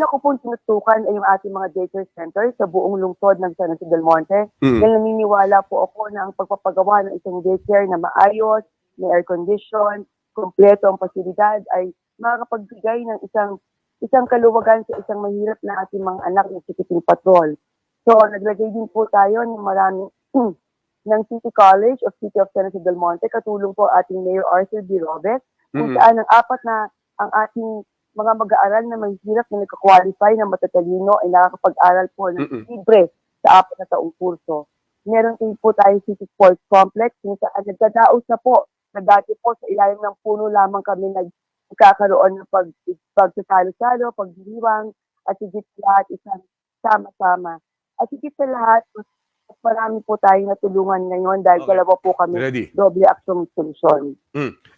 una ko pong tinutukan ay yung ating mga daycare center sa buong lungsod ng San Jose del Monte. Mm. Dahil naniniwala po ako na ang pagpapagawa ng isang daycare na maayos, may air condition, kumpleto ang pasilidad ay makakapagbigay ng isang isang kaluwagan sa isang mahirap na ating mga anak na sikiting patrol. So, naglagay din po tayo ng maraming ng City College of City of San Jose del Monte, katulong po ating Mayor Arthur B. Robes, kung Mhm. saan ang apat na ang ating mga mag-aaral na mahihirap na nagka-qualify na matatalino ay nakakapag-aral po ng Mm-mm. libre sa apat na taong kurso. Meron din po tayo City Sports Complex kung saan nagdadaos na po na dati po sa ilalim ng puno lamang kami nagkakaroon ng pag, pagsasalo-salo, pagdiriwang, at higit sa lahat isang sama-sama. At higit sa lahat, mas marami po tayong natulungan ngayon dahil Okay. dalawa po kami Ready. doble aksyon solusyon.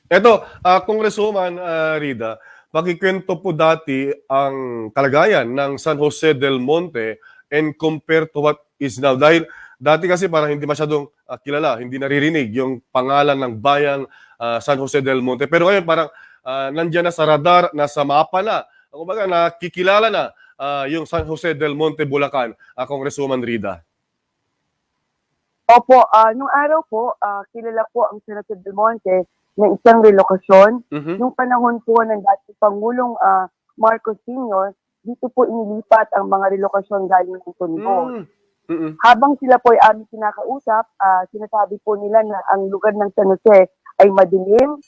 Ito, uh, Congresswoman ah, Rida, pakikwento po dati ang kalagayan ng San Jose del Monte and compare to what is now. Dahil dati kasi parang hindi masyadong ah, kilala, hindi naririnig yung pangalan ng bayan ah, San Jose del Monte. Pero ngayon parang ah, nandyan na sa radar, nasa mapa na. Kumbaga nakikilala na ah, yung San Jose del Monte, Bulacan, ah, Congresswoman Rida. Opo, ah nung araw po, ah, kilala po ang Senator Del Monte ng isang relokasyon. Mhm. Nung panahon po ng dating Pangulong ah, Marcos Sr., dito po inilipat ang mga relokasyon galing ng Tondo. Mm. Mm-mm. Habang sila po ay aming kinakausap, ah, sinasabi po nila na ang lugar ng San Jose ay madilim,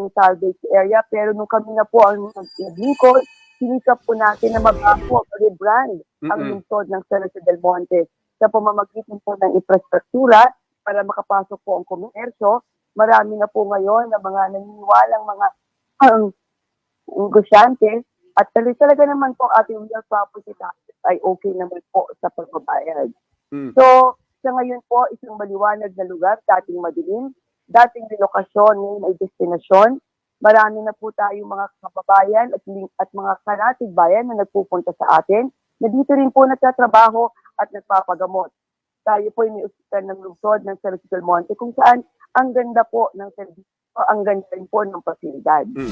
ang salvage area, pero nung kami na po ang nag- naglingkod, sinikap po natin na mabago, rebrand ang Mm-mm. lungsod ng San Jose del Monte sa pamamagitan po ng infrastruktura para makapasok po ang komersyo. Marami na po ngayon na mga naniniwalang mga ang negosyante at talaga, talaga naman po ating real property taxes ay okay naman po sa pagbabayad. Mm. So, sa ngayon po, isang maliwanag na lugar, dating madilim, dating relokasyon, ngayon ay destinasyon. Marami na po tayong mga kababayan at, at mga karatig bayan na nagpupunta sa atin, na dito rin po nagtatrabaho at nagpapagamot. Tayo po ay may ng lungsod ng San Monte kung saan ang ganda po ng servisyo, ang ganda po ng pasilidad. Mm.